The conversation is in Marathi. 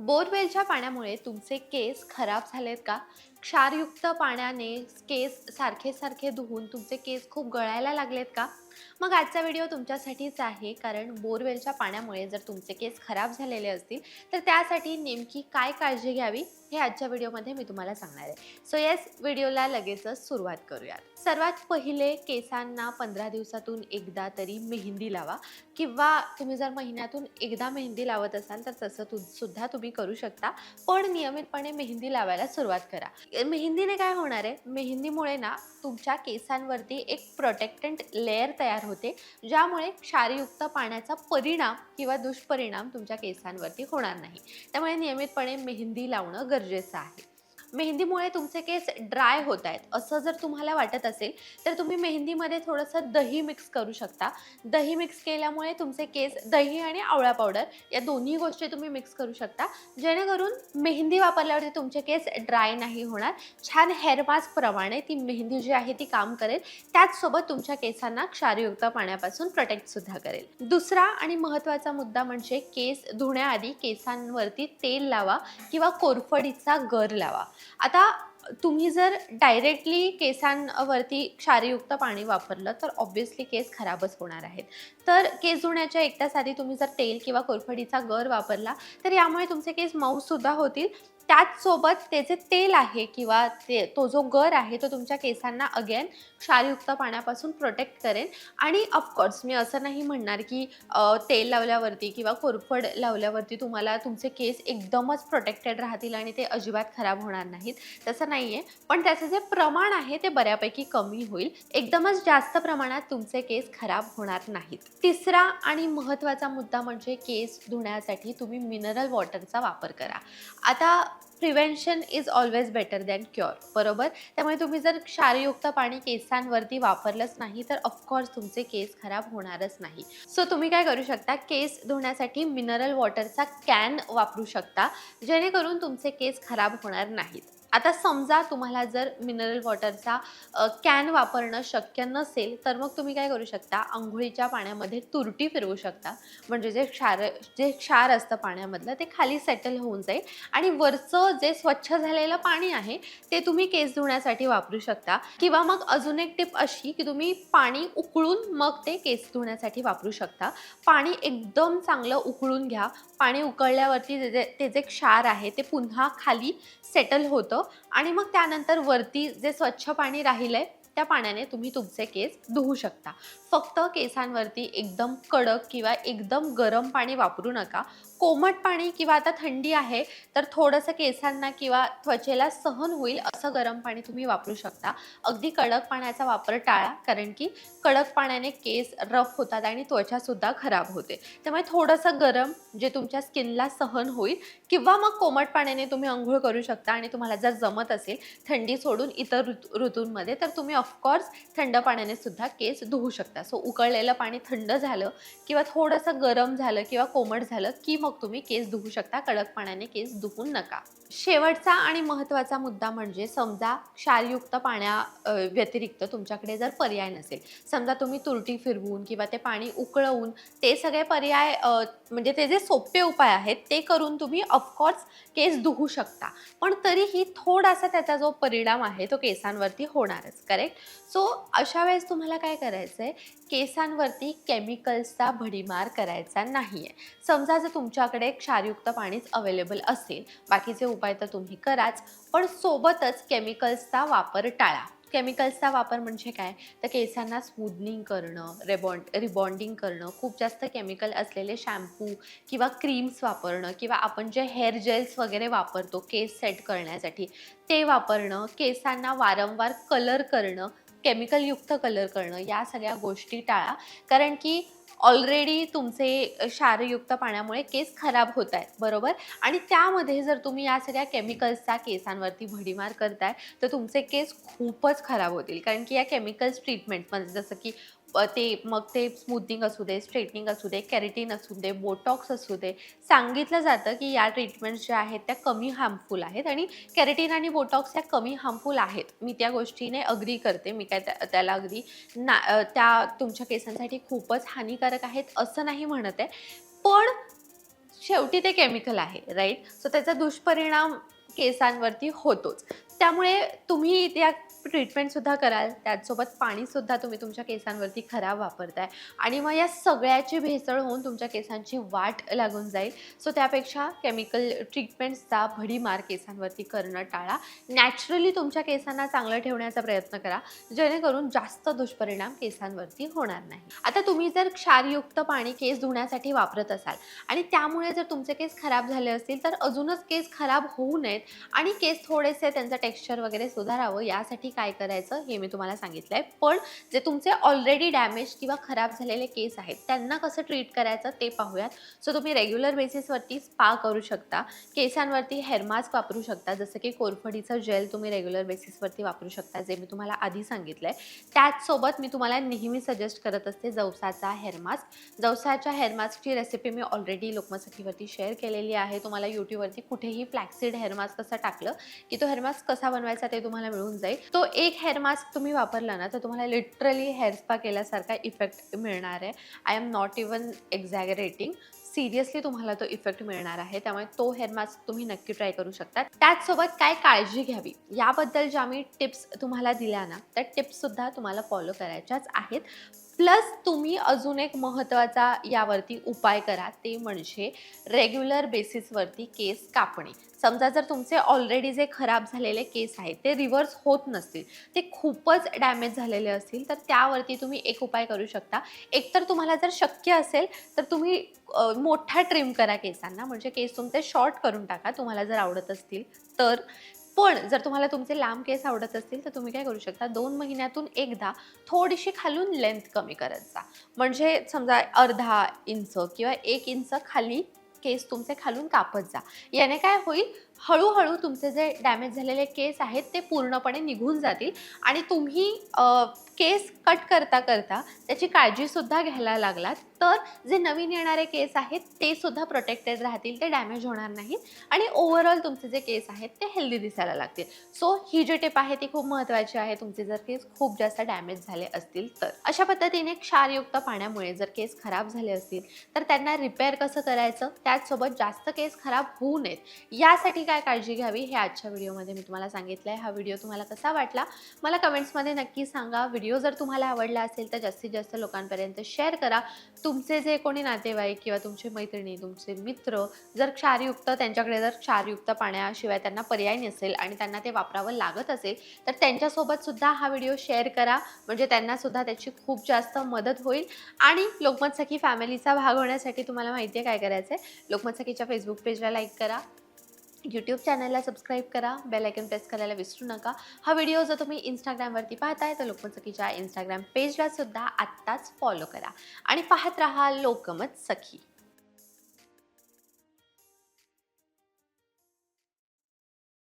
बोरवेलच्या पाण्यामुळे तुमचे केस खराब झालेत का? क्षारयुक्त पाण्याने केस सारखे सारखे धुवून तुमचे केस खूप गळायला लागलेत का? मग आजचा व्हिडिओ तुमच्यासाठीच आहे कारण बोरवेलच्या पाण्यामुळे जर तुमचे केस खराब झालेले असतील तर त्यासाठी नेमकी काय काळजी घ्यावी हे आजच्या व्हिडिओमध्ये मी तुम्हाला सांगणार आहे. सो येस व्हिडिओला लगेचच सुरुवात करूयात. सर्वात पहिले केसांना पंधरा दिवसातून एकदा तरी मेहंदी लावा किंवा तुम्ही जर महिन्यातून एकदा मेहंदी लावत असाल तर तसं तु सुद्धा तुम्ही करू शकता पण नियमितपणे मेहंदी लावायला सुरुवात करा. मेहंदीने काय होणार आहे? मेहंदीमुळे ना तुमच्या केसांवरती एक प्रोटेक्टंट लेअर तयार होते ज्यामुळे क्षारयुक्त पाण्याचा परिणाम किंवा दुष्परिणाम तुमच्या केसांवरती होणार नाही. त्यामुळे नियमितपणे मेहंदी लावणं गरजेचं आहे. मेहंदीमुळे तुमचे केस ड्राय होत आहेत. असं जर तुम्हाला वाटत असेल तर तुम्ही मेहंदीमध्ये थोडंसं दही मिक्स करू शकता. दही मिक्स केल्यामुळे तुमचे केस दही आणि आवळा पावडर या दोन्ही गोष्टी तुम्ही मिक्स करू शकता. जेणेकरून मेहंदी वापरल्यावरती तुमचे केस ड्राय नाही होणार. छान हेअर मास्कप्रमाणे ती मेहंदी जी आहे ती काम करेल. त्याचसोबत तुमच्या केसांना क्षारयुक्त पाण्यापासून प्रोटेक्टसुद्धा करेल. दुसरा आणि महत्त्वाचा मुद्दा म्हणजे केस धुण्याआधी केसांवरती तेल लावा किंवा कोरफडीचा गर लावा. आता तुम्ही जर डायरेक्टली केसांवरती क्षारयुक्त पाणी वापरलं तर ऑब्व्हियसली केस खराबच होणार आहेत. तर केस धुण्याच्या एक तास आधी तुम्ही जर तेल किंवा कोरफडीचा गर वापरला तर यामुळे तुमचे केस मऊसुद्धा होतील. त्याचसोबत त्याचे तेल आहे किंवा ते तो जो गर आहे तो तुमच्या केसांना अगेन क्षारयुक्त पाण्यापासून प्रोटेक्ट करेल. आणि ऑफकोर्स मी असं नाही म्हणणार की तेल लावल्यावरती किंवा कोरफड लावल्यावरती तुम्हाला तुमचे केस एकदमच प्रोटेक्टेड राहतील आणि ते अजिबात खराब होणार नाहीत. तसं नाही आहे पण त्याचं जे प्रमाण आहे ते बऱ्यापैकी कमी होईल. एकदमच जास्त प्रमाणात तुमचे केस खराब होणार नाहीत. तिसरा आणि महत्त्वाचा मुद्दा म्हणजे केस धुण्यासाठी तुम्ही मिनरल वॉटरचा वापर करा. आता prevention is always better than cure बरोबर? त्यामुळे तुम्ही जर क्षारयुक्त पाणी केसांवरती वापरलंच नाही तर ऑफकोर्स तुमचे केस खराब होणारच नाही. सो तुम्ही काय करू शकता? केस धुण्यासाठी मिनरल वॉटरचा कॅन वापरू शकता जेणेकरून तुमचे केस खराब होणार नाहीत. आता समजा तुम्हाला जर मिनरल वॉटरचा कॅन वापरणं शक्य नसेल तर मग तुम्ही काय करू शकता? आंघोळीच्या पाण्यामध्ये तुरटी फिरवू शकता. म्हणजे जे क्षार जे क्षार असतं पाण्यामधलं ते खाली सेटल होऊन जाईल. आणि वरचं जे स्वच्छ झालेलं पाणी आहे ते तुम्ही केस धुण्यासाठी वापरू शकता. किंवा मग अजून एक टिप अशी की तुम्ही पाणी उकळून मग ते केस धुण्यासाठी वापरू शकता. पाणी एकदम चांगलं उकळून घ्या. पाणी उकळल्यावरती जे ते जे क्षार आहे ते पुन्हा खाली सेटल होतं. आणि मग त्यानंतर वरती जे स्वच्छ पाणी राहिलं आहे त्या पाण्याने तुम्ही तुमचे केस धुवू शकता. फक्त केसांवरती एकदम कडक किंवा एकदम गरम पाणी वापरू नका. कोमट पाणी किंवा आता थंडी आहे तर थोडंसं केसांना किंवा त्वचेला सहन होईल असं गरम पाणी तुम्ही वापरू शकता. अगदी कडक पाण्याचा वापर टाळा कारण की कडक पाण्याने केस रफ होतात आणि त्वचासुद्धा खराब होते. त्यामुळे थोडंसं गरम जे तुमच्या स्किनला सहन होईल किंवा मग कोमट पाण्याने तुम्ही अंघोळ करू शकता आणि तुम्हाला जर जमत असेल थंडी सोडून इतर ऋतू ऋतूंमध्ये तर तुम्ही ऑफकोर्स थंड पाण्याने सुद्धा केस धुवू शकता. सो उकळलेलं पाणी थंड झालं किंवा थोडंसं गरम झालं किंवा कोमट झालं की मग तुम्ही केस धुवू शकता. कडक पाण्याने केस धुवू नका. शेवटचा आणि महत्त्वाचा मुद्दा म्हणजे समजा क्षारयुक्त पाण्या व्यतिरिक्त तुमच्याकडे जर पर्याय नसेल समजा तुम्ही तुरटी फिरवून किंवा ते पाणी उकळवून ते सगळे पर्याय म्हणजे ते जे सोपे उपाय आहेत ते करून तुम्ही ऑफकोर्स केस धुवू शकता. पण तरीही थोडासा त्याचा जो परिणाम आहे तो केसांवरती होणारच. करेक्ट सो अशा वेळेस तुम्हाला काय करायचं आहे केसांवरती केमिकल्सचा भडीमार करायचा नाही आहे समजा जर तुमच्याकडे क्षारयुक्त पाणीच अवेलेबल असेल बाकीचे उपाय तर तुम्ही कराच पण सोबतच केमिकल्सचा वापर टाळा. केमिकल्सचा वापर म्हणजे काय? तर केसांना स्मूदनिंग करणं रेबॉन्ड रिबॉन्डिंग करणं खूप जास्त केमिकल असलेले शॅम्पू किंवा क्रीम्स वापरणं किंवा आपण जे हेअर जेल्स वगैरे वापरतो केस सेट करण्यासाठी ते वापरणं केसांना वारंवार कलर करणं केमिकलयुक्त कलर करणं या सगळ्या गोष्टी टाळा. कारण की ऑलरेडी तुमचे क्षारयुक्त पाण्यामुळे केस खराब होत आहेत बरोबर? आणि त्यामध्ये जर तुम्ही या सगळ्या केमिकल्सचा केसांवरती भडीमार करताय तर तुमचे केस खूपच खराब होतील. कारण की या केमिकल्स ट्रीटमेंटमध्ये जसं की ते मग ते स्मूथनिंग असू दे स्ट्रेटनिंग असू दे कॅरेटिन असू दे बोटॉक्स असू दे सांगितलं जातं की या ट्रीटमेंट्स ज्या आहेत त्या कमी हार्मफुल आहेत आणि कॅरेटिन आणि बोटॉक्स या कमी हार्मफुल आहेत. मी त्या गोष्टीने अग्री करते. मी काय त्या- त्याला अगदी ना त्या तुमच्या केसांसाठी खूपच हानिकारक आहेत असं नाही म्हणत आहे. पण शेवटी ते केमिकल आहे राईट सो त्याचा दुष्परिणाम केसांवरती होतोच. त्यामुळे तुम्ही त्या ट्रीटमेंटसुद्धा कराल त्याचसोबत पाणीसुद्धा तुम्ही तुमच्या केसांवरती खराब वापरताय. आणि मग या सगळ्याची भेसळ होऊन तुमच्या केसांची वाट लागून जाईल. सो त्यापेक्षा केमिकल ट्रीटमेंट्सचा भडीमार केसांवरती करणं टाळा. नॅचरली तुमच्या केसांना चांगलं ठेवण्याचा प्रयत्न करा. जेणेकरून जास्त दुष्परिणाम केसांवरती होणार नाही. आता तुम्ही जर क्षारयुक्त पाणी केस धुण्यासाठी वापरत असाल आणि त्यामुळे जर तुमचे केस खराब झाले असतील तर अजूनच केस खराब होऊ नयेत आणि केस थोडेसे त्यांचं टेक्स्चर वगैरे सुधारावं यासाठी काय करायचं हे मी तुम्हाला सांगितलं आहे. पण जे तुमचे ऑलरेडी डॅमेज किंवा खराब झालेले केस आहेत त्यांना कसं ट्रीट करायचं ते पाहूयात. सो तुम्ही रेग्युलर बेसिसवरती स्पा करू शकता. केसांवरती हेअर मास्क वापरू शकता. जसं की कोरफडीचं जेल तुम्ही रेग्युलर बेसिसवरती वापरू शकता जे मी तुम्हाला आधी सांगितलं आहे त्याचसोबत मी तुम्हाला नेहमी सजेस्ट करत असते जवसाचा हेअर मास्क जवसाच्या हेअर मास्कची रेसिपी मी ऑलरेडी लोकमसखीवरती शेअर केलेली आहे. तुम्हाला यूट्यूबवरती कुठेही फ्लॅक्सिड हेअर मास्क टाकलं की तो हेअर मास्क कसा बनवायचा ते तुम्हाला मिळून जाईल. तो तो एक हेअर मास्क तुम्ही वापरला ना तर तुम्हाला लिटरली हेअर स्पा केल्यासारखा इफेक्ट मिळणार आहे. I am not even exaggerating seriously तुम्हाला तो इफेक्ट मिळणार आहे. त्यामुळे तो हेअर मास्क तुम्ही नक्की ट्राय करू शकता. त्याचसोबत काय काळजी घ्यावी? याबद्दल ज्या मी टिप्स तुम्हाला दिल्या ना त्या टिप्ससुद्धा तुम्हाला फॉलो करायच्याच आहेत. प्लस तुम्ही अजून एक महत्त्वाचा यावरती उपाय करा ते म्हणजे रेग्युलर बेसिसवरती केस कापणे. समजा जर तुमचे ऑलरेडी जे खराब झालेले केस आहेत ते रिव्हर्स होत नसतील ते खूपच डॅमेज झालेले असतील तर त्यावरती तुम्ही एक उपाय करू शकता. एकतर तुम्हाला जर शक्य असेल तर तुम्ही मोठा ट्रिम करा केसांना म्हणजे केस तुमचे शॉर्ट करून टाका तुम्हाला जर आवडत असतील तर. पण जर तुम्हाला तुमचे लांब केस आवडत असतील तर तुम्ही काय करू शकता दोन महिन्यातून एकदा थोडीशी खालून लेंथ कमी करत जा. म्हणजे समजा अर्धा इंच किंवा एक इंच खाली केस तुमचे खालून कापत जा. याने काय होईल हळूहळू तुमचे जे डॅमेज झालेले केस आहेत ते पूर्णपणे निघून जातील. आणि तुम्ही केस कट करता करता त्याची काळजीसुद्धा घ्यायला लागलात. तर जे नवीन येणारे केस आहेत ते सुद्धा प्रोटेक्टेड राहतील ते डॅमेज होणार नाहीत आणि ओव्हरऑल तुमचे जे केस आहेत ते हेल्दी दिसायला लागतील. सो ही जी टिप आहे ती खूप महत्त्वाची आहे. तुमचे जर केस खूप जास्त डॅमेज झाले असतील तर. अशा पद्धतीने क्षारयुक्त पाण्यामुळे जर केस खराब झाले असतील तर त्यांना रिपेअर कसं करायचं? त्याचसोबत जास्त केस खराब होऊ नयेत. यासाठी काय काळजी घ्यावी हे आजच्या व्हिडिओमध्ये मी तुम्हाला सांगितलं आहे हा व्हिडिओ तुम्हाला कसा वाटला? मला कमेंट्समध्ये नक्की सांगा. व्हिडिओ जर तुम्हाला आवडला असेल तर जास्तीत जास्त लोकांपर्यंत शेअर करा. तुमचे जे कोणी नातेवाईक किंवा तुमचे मैत्रिणी तुमचे मित्र जर क्षारयुक्त त्यांच्याकडे जर क्षारयुक्त पाण्याशिवाय त्यांना पर्याय नसेल आणि त्यांना ते वापरावं लागत असेल तर त्यांच्यासोबत सुद्धा हा व्हिडिओ शेअर करा. म्हणजे त्यांनासुद्धा त्याची खूप जास्त मदत होईल. आणि लोकमत सखी फॅमिलीचा भाग होण्यासाठी तुम्हाला माहिती आहे काय करायचं आहे लोकमत सखीच्या फेसबुक पेजला लाईक करा. यूट्यूब चॅनलला सबस्क्राईब करा. बेल आयकन प्रेस करायला विसरू नका. हा व्हिडिओ जर तुम्ही इंस्टाग्रामवरती पाहताय तर लोकमत सखीच्या इंस्टाग्राम पेजला सुद्धा आत्ताच फॉलो करा. आणि पाहत राहा लोकमत सखी